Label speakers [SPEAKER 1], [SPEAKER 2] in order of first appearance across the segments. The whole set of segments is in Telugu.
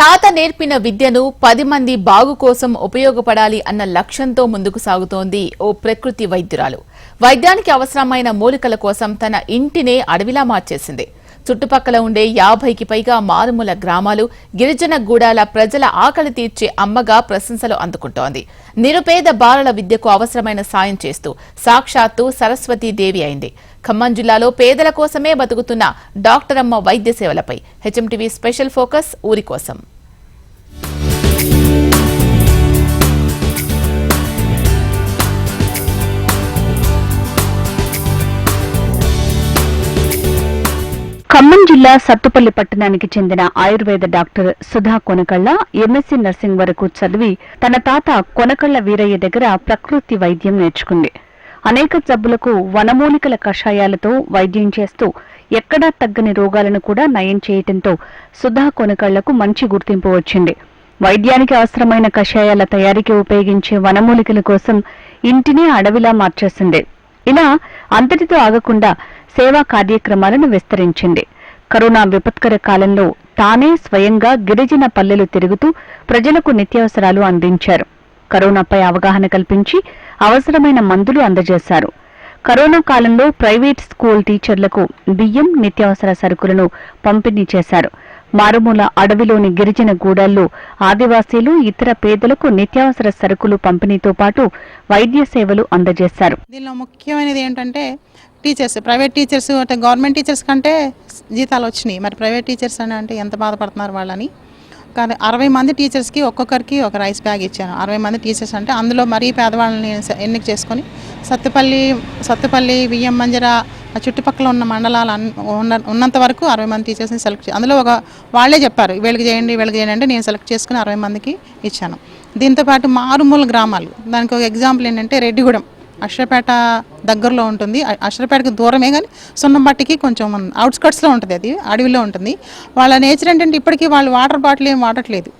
[SPEAKER 1] తాత నేర్పిన విద్యను పది మంది బాగు కోసం ఉపయోగపడాలి అన్న లక్ష్యంతో ముందుకు సాగుతోంది ఓ ప్రకృతి వైద్యురాలు. వైద్యానికి అవసరమైన మూలికల కోసం తన ఇంటినే అడవిలా మార్చేసింది. చుట్టుపక్కల ఉండే యాభైకి పైగా మారుమూల గ్రామాలు గిరిజన గూడాల ప్రజల ఆకలి తీర్చే అమ్మగా ప్రశంసలు అందుకుంటోంది. నిరుపేద బాలల విద్యకు అవసరమైన సాయం చేస్తూ సాక్షాత్తు సరస్వతీదేవి అయింది. ఖమ్మం జిల్లాలో పేదల కోసమే బతుకుతున్న డాక్టర్ అమ్మ వైద్య సేవలపై. హెచ్ఎంటీవీ స్పెషల్ ఫోకస్ ఊరి కోసం.
[SPEAKER 2] ఖమ్మం జిల్లా సత్తుపల్లి పట్టణానికి చెందిన Ayurveda doctor Sudha Konakalla MSc nursing వరకు చదివి తన తాత కొనకళ్ళ వీరయ్య దగ్గర ప్రకృతి వైద్యం నేర్చుకుంది. అనేక జబ్బులకు వనమూలికల కషాయాలతో వైద్యం చేస్తూ ఎక్కడా తగ్గని రోగాలను కూడా నయం చేయటంతో సుధా కొనకళ్ళకు మంచి గుర్తింపు వచ్చింది. వైద్యానికి అవసరమైన కషాయాల తయారీకి ఉపయోగించే వనమూలికల కోసం ఇంటినే అడవిలా మార్చేసింది. ఇలా అంతటితో ఆగకుండా సేవా కార్యక్రమాలను విస్తరించింది. కరోనా విపత్కర కాలంలో తానే స్వయంగా గిరిజన పల్లెలు తిరుగుతూ ప్రజలకు నిత్యావసరాలు అందించారు. కరోనాపై అవగాహన కల్పించి అవసరమైన మందులు అందజేశారు. కరోనా కాలంలో ప్రైవేట్ స్కూల్ టీచర్లకు బియ్యం నిత్యావసర సరుకులను పంపిణీ చేశారు. మారుమూల అడవిలోని గిరిజన గూడాల్లో ఆదివాసీలు ఇతర పేదలకు నిత్యావసర సరుకులు పంపిణీతో పాటు వైద్య సేవలు అందజేశారు.
[SPEAKER 3] దీనిలో ముఖ్యమైనది ఏంటంటే టీచర్స్ ప్రైవేట్ టీచర్స్ అంటే గవర్నమెంట్ టీచర్స్ కంటే జీతాలు వచ్చినాయి. మరి ప్రైవేట్ టీచర్స్ అని అంటే ఎంత బాధపడుతున్నారు వాళ్ళని? కానీ అరవై మంది టీచర్స్కి ఒక్కొక్కరికి ఒక రైస్ బ్యాగ్ ఇచ్చాను. అరవై మంది టీచర్స్ అంటే అందులో మరీ పేదవాళ్ళని ఎన్నిక చేసుకొని సత్తుపల్లి సత్తుపల్లి బియ్యం మంజర ఆ చుట్టుపక్కల ఉన్న మండలాలు అన్- ఉన్న ఉన్నంత వరకు అరవై మంది టీచర్స్ని సెలెక్ట్ అందులో ఒక వాళ్ళే చెప్పారు వీళ్ళకి చేయండి వీళ్ళకి చేయండి అంటే నేను సెలెక్ట్ చేసుకుని అరవై మందికి ఇచ్చాను. దీంతోపాటు మారుమూల గ్రామాలు దానికి ఒక ఎగ్జాంపుల్ ఏంటంటే రెడ్డిగూడెం. అక్షరపేట దగ్గరలో ఉంటుంది. అక్షరపేటకు దూరమే కానీ సున్నంబట్టికి కొంచెం అవుట్స్కట్స్లో ఉంటుంది అది అడవిలో ఉంటుంది. వాళ్ళ నేచర్ ఏంటంటే ఇప్పటికీ వాళ్ళు వాటర్ బాటిల్ ఏం వాడట్లేదు.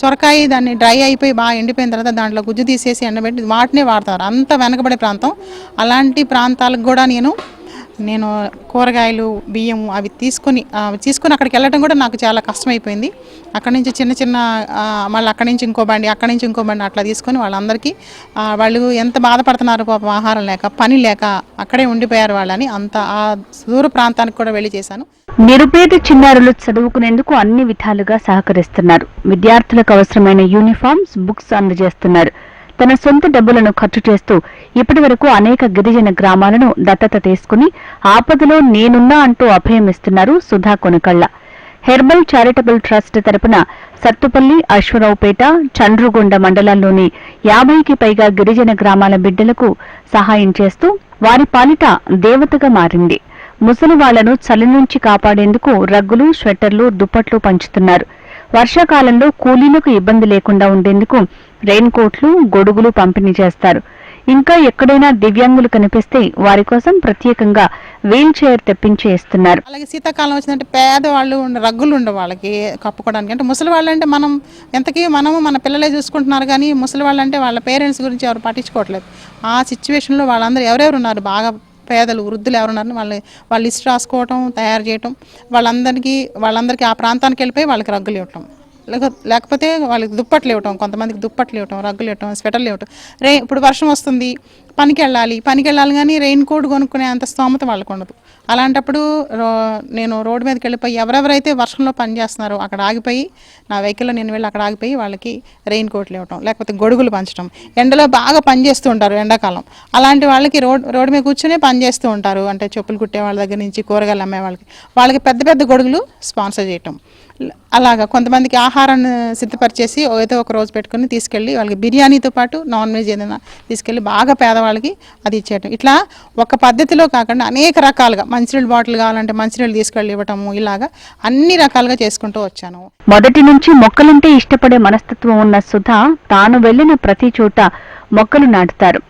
[SPEAKER 3] సొరకాయ దాన్ని డ్రై అయిపోయి బాగా ఎండిపోయిన తర్వాత దాంట్లో గుజ్జు తీసేసి ఎండబెట్టి వాటినే వాడతారు. అంత వెనకబడే ప్రాంతం. అలాంటి ప్రాంతాలకు కూడా నేను నేను కూరగాయలు బియ్యం అవి తీసుకొని అవి తీసుకొని అక్కడికి వెళ్ళడం కూడా నాకు చాలా కష్టమైపోయింది. అక్కడి నుంచి చిన్న చిన్న మళ్ళీ అక్కడి నుంచి ఇంకో బండి అక్కడి నుంచి ఇంకో బండి అట్లా తీసుకొని వాళ్ళందరికీ వాళ్ళు ఎంత బాధపడుతున్నారు పాపం ఆహారం లేక పని లేక అక్కడే ఉండిపోయారు వాళ్ళని. అంత ఆ దూర ప్రాంతానికి కూడా వెళ్ళి చేశాను.
[SPEAKER 2] నిరుపేద చిన్నారులు చదువుకునేందుకు అన్ని విధాలుగా సహకరిస్తున్నారు. విద్యార్థులకు అవసరమైన యూనిఫామ్స్ బుక్స్ అందజేస్తున్నారు. తన సొంత డబ్బులను ఖర్చు చేస్తూ ఇప్పటి వరకు అనేక గిరిజన గ్రామాలను దత్తత తీసుకుని ఆపదలో నేనున్నా అంటూ అభయం ఇస్తున్నారు Sudha Konakalla. Herbal charitable trust తరపున సత్తుపల్లి అశ్వరావుపేట చండ్రుగొండ మండలాల్లోని యాభైకి పైగా గిరిజన గ్రామాల బిడ్డలకు సహాయం చేస్తూ వారి పాలిట దేవతగా మారింది. ముసలి వాళ్ళను చలి నుంచి కాపాడేందుకు రగ్గులు స్వెట్టర్లు దుప్పట్లు పంచుతున్నారు. వర్షాకాలంలో కూలీలకు ఇబ్బంది లేకుండా ఉండేందుకు రెయిన్ కోట్లు గొడుగులు పంపిణీ చేస్తారు. ఇంకా ఎక్కడైనా దివ్యాంగులు కనిపిస్తే వారి కోసం ప్రత్యేకంగా వీల్ చైర్ తెప్పించి ఇస్తున్నారు
[SPEAKER 3] అలాగే శీతాకాలం వచ్చిందంటే పేదవాళ్ళు రగ్గులు ఉండే వాళ్ళకి కప్పుకోవడానికి. అంటే ముసలి వాళ్ళు అంటే మనం ఎంతకీ మనము మన పిల్లలే చూసుకుంటున్నారు కానీ ముసలి వాళ్ళు అంటే వాళ్ళ పేరెంట్స్ గురించి ఎవరు పట్టించుకోవట్లేదు. ఆ సిచ్యువేషన్లో వాళ్ళందరూ ఎవరెవరు ఉన్నారు? బాగా పేదలు వృద్ధులు ఎవరున్నారని వాళ్ళు వాళ్ళు లిస్ట్ రాసుకోవటం తయారు చేయటం వాళ్ళందరికీ వాళ్ళందరికీ ఆ ప్రాంతానికి వెళ్ళిపోయి వాళ్ళకి రగ్గులు ఇవ్వటం. లేకపోతే వాళ్ళకి దుప్పట్లు ఇవ్వటం కొంతమందికి దుప్పట్లు ఇవ్వటం రగ్గులు ఇవ్వటం స్వెటర్లు ఇవ్వటం. రే ఇప్పుడు వర్షం వస్తుంది. పనికి వెళ్ళాలి పనికి వెళ్ళాలి కానీ రెయిన్ కోట్ కొనుక్కునే అంత స్తోమత వాళ్ళకు ఉండదు. అలాంటప్పుడు రో- నేను రోడ్డు మీదకి వెళ్ళిపోయి ఎవరెవరైతే వర్షంలో పనిచేస్తున్నారో అక్కడ ఆగిపోయి నా వెహికల్లో నేను వెళ్ళి అక్కడ ఆగిపోయి వాళ్ళకి రెయిన్ కోట్లు ఇవ్వటం లేకపోతే గొడుగులు పంచడం ఎండలో బాగా పని చేస్తూ ఉంటారు ఎండాకాలం. అలాంటి వాళ్ళకి రోడ్ రోడ్డు మీద కూర్చునే పనిచేస్తూ ఉంటారు. అంటే చెప్పులు కుట్టే వాళ్ళ దగ్గర నుంచి కూరగాయలు అమ్మే వాళ్ళకి. వాళ్ళకి పెద్ద పెద్ద గొడుగులు స్పాన్సర్ చేయటం. అలాగా కొంతమందికి ఆహారాన్ని సిద్ధపరిచేసి ఏదో ఒక రోజు పెట్టుకుని తీసుకెళ్ళి వాళ్ళకి బిర్యానీతో పాటు నాన్ వెజ్ ఏదైనా తీసుకెళ్ళి బాగా పేద పేదవాళ్ళకి అది ఇచ్చేయటం. ఇట్లా ఒక పద్ధతిలో కాకుండా అనేక రకాలుగా మంచినీళ్ళు బాటిల్ కావాలంటే మంచినీళ్ళు తీసుకెళ్ళి ఇవ్వటము ఇలాగా అన్ని రకాలుగా చేసుకుంటూ వచ్చాను.
[SPEAKER 2] మొదటి నుంచి మొక్కలంటే ఇష్టపడే మనస్తత్వం ఉన్న సుధా తాను వెళ్ళిన ప్రతి చోట మొక్కలు నాటుతారు.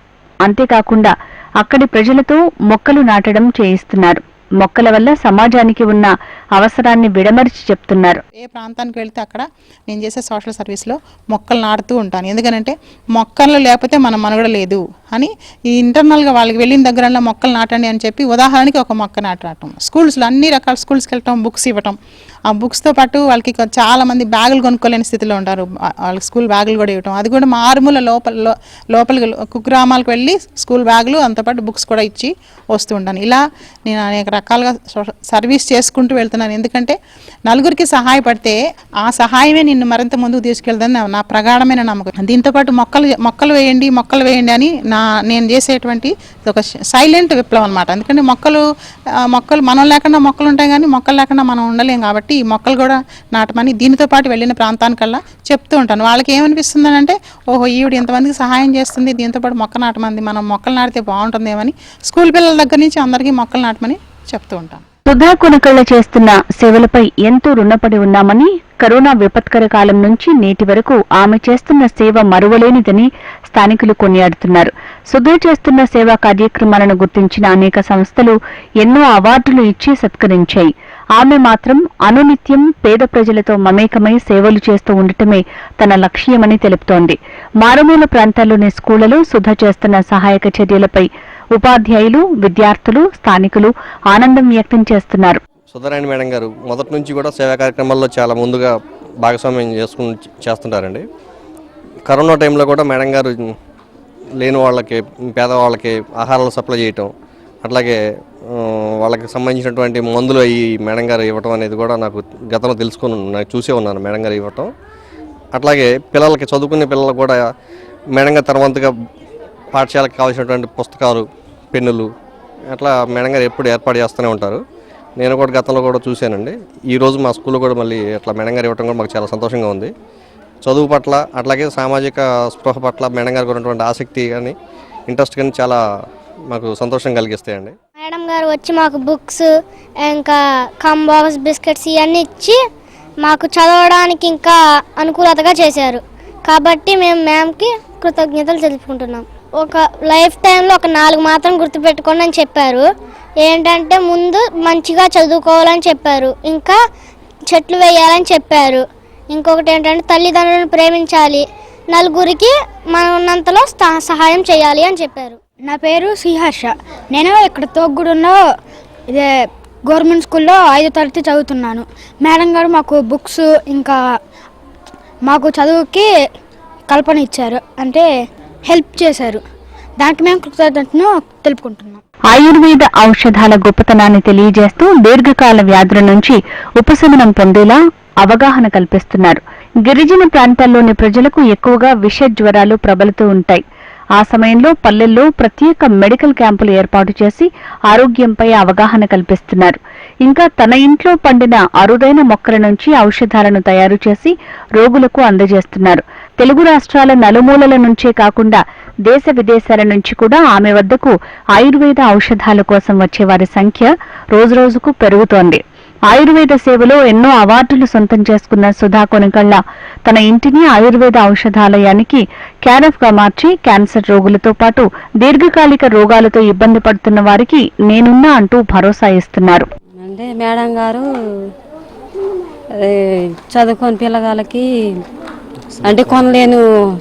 [SPEAKER 2] అంతేకాకుండా అక్కడి ప్రజలతో మొక్కలు నాటడం చేయిస్తున్నారు. మొక్కల వల్ల సమాజానికి ఉన్న అవసరాన్ని విడమరిచి చెప్తున్నారు.
[SPEAKER 3] ఏ ప్రాంతానికి వెళ్తే అక్కడ నేను చేసే సోషల్ సర్వీస్లో మొక్కలు నాటుతూ ఉంటాను. ఎందుకనంటే మొక్కలు లేకపోతే మన మనుగడ లేదు. అని ఈ ఇంటర్నల్గా వాళ్ళకి వెళ్ళిన దగ్గరలో మొక్కలు నాటండి అని చెప్పి ఉదాహరణకి ఒక మొక్క నాటడం. స్కూల్స్లో అన్ని రకాల స్కూల్స్కి వెళ్ళటం బుక్స్ ఇవ్వటం. ఆ బుక్స్తో పాటు వాళ్ళకి చాలామంది చాలా మంది బ్యాగులు కొనుక్కోలేని స్థితిలో ఉంటారు. వాళ్ళకి స్కూల్ బ్యాగులు కూడా ఇవ్వటం. అది కూడా మారుమూల లోపల లోపలికి కుగ్రామాలకు వెళ్ళి స్కూల్ బ్యాగులు అంతపాటు బుక్స్ కూడా ఇచ్చి వస్తూ ఉంటాను. ఇలా నేను అనేక రకాలుగా సర్వీస్ చేసుకుంటూ వెళ్తున్నాను. ఎందుకంటే నలుగురికి సహాయపడితే ఆ సహాయమే నిన్ను మరింత ముందుకు తీసుకెళ్దని నా- నా ప్రగాఢమైన నమ్మకం. దీంతో పాటు మొక్కలు మొక్కలు వేయండి మొక్కలు వేయండి అని నా నేను చేసేటువంటి ఒక సైలెంట్ విప్లవం అనమాట ఎందుకంటే మొక్కలు మొక్కలు మనం లేకుండా మొక్కలు ఉంటాయి కానీ మొక్కలు లేకుండా మనం ఉండలేం కాబట్టి ఈ మొక్కలు కూడా నాటమని దీనితో పాటు వెళ్ళిన ప్రాంతానికల్లా చెప్తూ ఉంటాను. వాళ్ళకి ఏమనిపిస్తుంది అంటే ఓహో ఈవిడ ఇంతమందికి సహాయం చేస్తుంది దీంతో పాటు మొక్క నాటమంది మనం మొక్కలు నాటితే బాగుంటుందేమని స్కూల్ పిల్లల దగ్గర నుంచి అందరికీ మొక్కలు నాటమని చెప్తూ ఉంటాను.
[SPEAKER 2] సుధా కొనకళ్ళ చేస్తున్న సేవలపై ఎంతో రుణపడి ఉన్నామని కరోనా విపత్కర కాలం నుంచి నేటి వరకు ఆమె చేస్తున్న సేవ మరువలేనిదని స్థానికులు కొనియాడుతున్నారు. సుధా చేస్తున్న సేవా కార్యక్రమాలను గుర్తించిన అనేక సంస్థలు ఎన్నో అవార్డులు ఇచ్చి సత్కరించాయి. ఆమె మాత్రం అనునిత్యం పేద ప్రజలతో మమేకమై సేవలు చేస్తూ ఉండటమే తన లక్ష్యమని తెలుపుతోంది. మారుమూల ప్రాంతాల్లోని స్కూళ్ళలో సుధ చేస్తున్న సహాయక చర్యలపై ఉపాధ్యాయులు విద్యార్థులు స్థానికులు ఆనందం వ్యక్తం చేస్తున్నారు.
[SPEAKER 4] సుధారాయణ మేడం గారు మొదటి నుంచి కూడా సేవా కార్యక్రమాల్లో చాలా ముందుగా భాగస్వామ్యం చేసుకుని చేస్తుంటారండి. కరోనా టైంలో కూడా మేడం గారు లేని వాళ్ళకి పేదవాళ్ళకి ఆహారాలు సప్లై చేయటం అట్లాగే వాళ్ళకి సంబంధించినటువంటి మందులు అవి మేడం గారు ఇవ్వటం అనేది కూడా నాకు గతంలో తెలుసుకుని నాకు చూసే ఉన్నాను మేడం గారు ఇవ్వటం. అట్లాగే పిల్లలకి చదువుకునే పిల్లలకు కూడా మేడం గారు తర్వాతగా పాఠశాలకు కావాల్సినటువంటి పుస్తకాలు పెన్నులు అట్లా మేడం గారు ఎప్పుడు ఏర్పాటు చేస్తూనే ఉంటారు. నేను కూడా గతంలో కూడా చూశానండి. ఈరోజు మా స్కూల్లో కూడా మళ్ళీ అట్లా మేడం గారు ఇవ్వటం కూడా మాకు చాలా సంతోషంగా ఉంది. చదువు పట్ల అట్లాగే సామాజిక స్పృహ పట్ల మేడం గారికి ఉన్నటువంటి ఆసక్తి కానీ ఇంట్రెస్ట్ కానీ చాలా మాకు సంతోషం కలిగిస్తాయండి.
[SPEAKER 5] మేడం గారు వచ్చి మాకు బుక్స్ ఇంకా కంబాక్స్ బిస్కెట్స్ ఇవన్నీ ఇచ్చి మాకు చదవడానికి ఇంకా అనుకూలతగా చేశారు. కాబట్టి మేము మ్యామ్కి కృతజ్ఞతలు తెలుపుకుంటున్నాం. ఒక లైఫ్ టైంలో ఒక నాలుగు మాత్రం గుర్తుపెట్టుకోండి అని చెప్పారు. ఏంటంటే ముందు మంచిగా చదువుకోవాలని చెప్పారు. ఇంకా చెట్లు వేయాలని చెప్పారు. ఇంకొకటి ఏంటంటే తల్లిదండ్రులను ప్రేమించాలి. నలుగురికి మన ఉన్నంతలో సహాయం చేయాలి అని చెప్పారు.
[SPEAKER 6] నా పేరు శ్రీహర్ష. నేను ఇక్కడ తోగ్గుడులో ఇదే గవర్నమెంట్ స్కూల్లో ఐదో తరగతి చదువుతున్నాను. మేడం గారు మాకు బుక్స్ ఇంకా మాకు చదువుకి కల్పన ఇచ్చారు. అంటే హెల్ప్ చేశారు. దానికి మేము కృతజ్ఞతను తెలుపుకుంటున్నాం.
[SPEAKER 2] ఆయుర్వేద ఔషధాల గొప్పతనాన్ని తెలియజేస్తూ దీర్ఘకాల వ్యాధుల నుంచి ఉపశమనం పొందేలా అవగాహన కల్పిస్తున్నారు. గిరిజన ప్రాంతాల్లోని ప్రజలకు ఎక్కువగా విష జ్వరాలు ప్రబలుతూ ఉంటాయి. ఆ సమయంలో పల్లెల్లో ప్రత్యేక మెడికల్ క్యాంపులు ఏర్పాటు చేసి ఆరోగ్యంపై అవగాహన కల్పిస్తున్నారు. ఇంకా తన ఇంట్లో పండిన అరుదైన మొక్కల నుంచి ఔషధాలను తయారు చేసి రోగులకు అందజేస్తున్నారు. తెలుగు రాష్ట్రాల నలుమూలల నుంచే కాకుండా దేశ విదేశాల నుంచి కూడా ఆమె వద్దకు ఆయుర్వేద ఔషధాల కోసం వచ్చే వారి సంఖ్య రోజురోజుకు పెరుగుతోంది. ఆయుర్వేద సేవలో ఎన్నో అవార్డులు సొంతం చేసుకున్న సుధా కొనకళ్ళ తన ఇంటిని ఆయుర్వేద ఔషధాలయానికి క్యారఫ్గా మార్చి క్యాన్సర్ రోగులతో పాటు దీర్ఘకాలిక రోగాలతో ఇబ్బంది పడుతున్న వారికి నేనున్నా అంటూ భరోసా ఇస్తున్నారు.
[SPEAKER 7] అంటే మేడం గారు చదువుకొని పిల్లగాళ్ళకి అంటే కొనలేని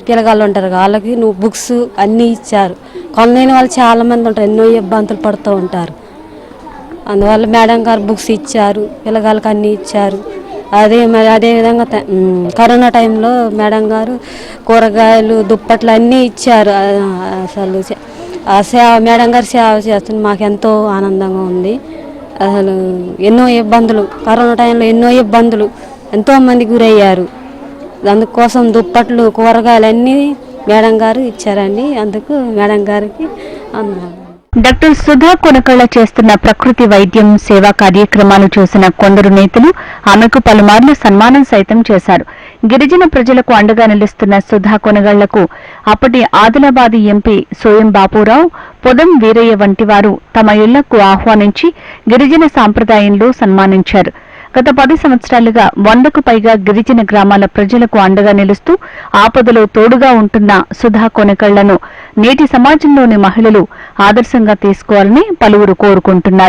[SPEAKER 7] పిల్లగాళ్ళు ఉంటారు వాళ్ళకి నువ్వు బుక్స్ అన్నీ ఇచ్చారు. కొనలేని వాళ్ళు చాలామంది ఉంటారు ఎన్నో ఇబ్బందులు పడుతూ ఉంటారు. అందువల్ల మేడం గారు బుక్స్ ఇచ్చారు పిల్లగాళ్ళకి అన్నీ ఇచ్చారు. అదే మరి అదేవిధంగా కరోనా టైంలో మేడం గారు కూరగాయలు దుప్పట్లు అన్నీ ఇచ్చారు. అసలు ఆ సేవ మేడం గారు సేవ చేస్తుంది మాకు ఎంతో ఆనందంగా ఉంది. అసలు ఎన్నో ఇబ్బందులు. కరోనా టైంలో ఎన్నో ఇబ్బందులు. ఎంతో మంది గురయ్యారు. అందుకోసం దుప్పట్లు కూరగాయలు అన్నీ మేడం గారు ఇచ్చారండి. అందుకు మేడం గారికి అందరం
[SPEAKER 2] డాక్టర్ సుధా కొనకళ్ళ చేస్తున్న ప్రకృతి వైద్యం సేవా కార్యక్రమాలు చూసిన కొందరు నేతలు ఆమెకు పలుమార్లు సన్మానం సైతం చేశారు. గిరిజన ప్రజలకు అండగా నిలుస్తున్న సుధా కొనగళ్ళకు అప్పటి ఆదిలాబాద్ ఎంపీ సోయం బాపూరావు పొదం వీరయ్య వంటి వారు తమ ఇళ్ళకు ఆహ్వానించి గిరిజన సాంప్రదాయంలో సన్మానించారు. గత పది సంవత్సరాలుగా వందకు పైగా గిరిజన గ్రామాల ప్రజలకు అండగా నిలుస్తూ ఆపదలో తోడుగా ఉంటున్న సుధా కొనకళ్ళను నేటి సమాజంలోని మహిళలు ఆదర్శంగా తీసుకోవాలని పలువురు కోరుకుంటున్నారు.